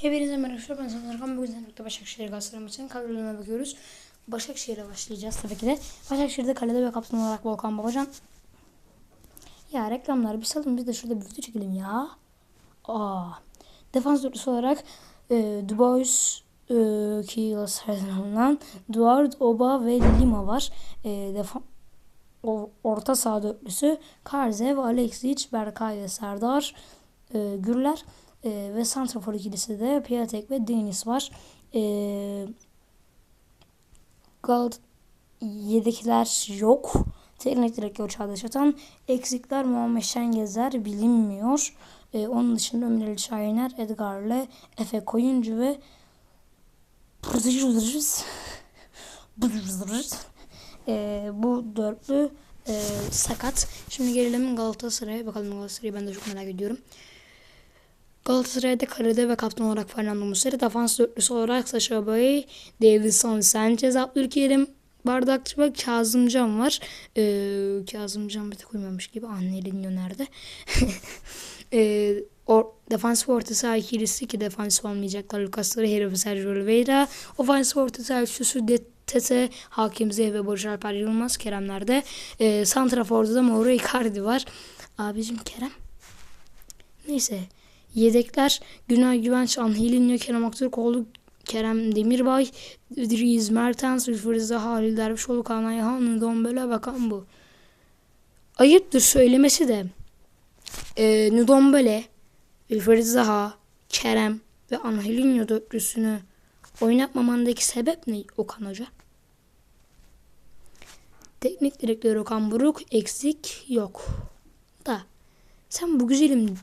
Hepinize merhaba. Ben Sancar Kan. Bugün Sancar'da Başakşehir Galatasaray maçının kadrolarına bakıyoruz. Başakşehir'e başlayacağız tabii ki de. Başakşehir'de kalede ve kaptan olarak Volkan Babacan. Ya reklamlar bir salın biz de şurada bir video çekelim ya. Aa. Defans dörtlüsü olarak e, Dubois e, ki Galatasaray'dan Duard, Oba ve Lima var. E, defa- o, orta saha dörtlüsü Karzev, Alexic, Berkay ve Serdar e, Gürler e, ve Santrafor ikilisi de Piatek ve Deniz var. E, Gal yedekler yok. Teknik direktör Çağdaş Atan. Eksikler Muhammed Şengezer bilinmiyor. E, onun dışında Ömer Ali Şahiner, Edgar'le Efe Koyuncu ve e, bu dörtlü e, sakat. Şimdi gelelim Galatasaray'a. Bakalım Galatasaray'ı ben de çok merak ediyorum. Galatasaray'da kalede ve kaptan olarak Fernando Muslera, defans dörtlüsü olarak Sacha Boey, Davinson Sanchez, Abdülkerim, Bardakçı ve Kazımcan var. Ee, Kazımcan bir tek uymamış gibi. Annelin nerede? ee, or, defansif orta saha ikilisi ki defansif olmayacaklar. Lucas Torreira ve Sergio Oliveira. Ofansif orta saha üçlüsü Tete, Hakim Ziyeh ve Barış Alper Yılmaz Keremler'de. Ee, Santrafor'da da Mauro Icardi var. Abicim Kerem. Neyse. Yedekler Günay Güvenç, Angelinho, Kerem Aktürkoğlu, Kerem Demirbay, Dries Mertens, Zaha, Halil Dervişoğlu, Kaan Ayhan, Ndombele bakan bu. Ayıptır söylemesi de e, Ndombele, Ülfür Zaha, Kerem ve Angelinho dörtlüsünü oynatmamandaki sebep ne Okan Hoca? Teknik direktör Okan Buruk eksik yok. Da sen bu güzelim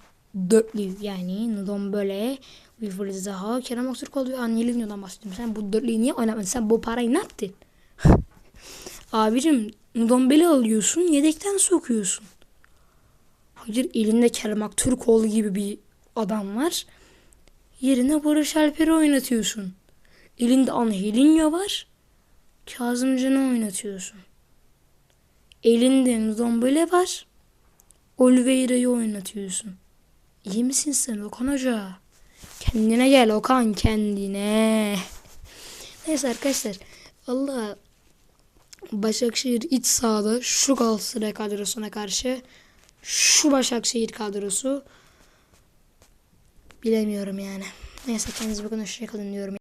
dörtlü yani Nudon böyle Wilfried Zaha, Kerem Aktürkoğlu ve Angelinho'dan bahsediyorum. Sen bu dörtlüyü niye oynatmadın? Sen bu parayı ne yaptın? Abicim Nudon Beli alıyorsun yedekten sokuyorsun. Hayır elinde Kerem Aktürkoğlu gibi bir adam var. Yerine Barış Alper'i oynatıyorsun. Elinde Angelinho var. Kazımcan'ı oynatıyorsun. Elinde Ndombele var. Oliveira'yı oynatıyorsun. İyi misin sen Okan Hoca? Kendine gel Okan kendine. Neyse arkadaşlar. Allah Başakşehir iç sahada şu Galatasaray kadrosuna karşı şu Başakşehir kadrosu bilemiyorum yani. Neyse kendinize bakın hoşçakalın diyorum.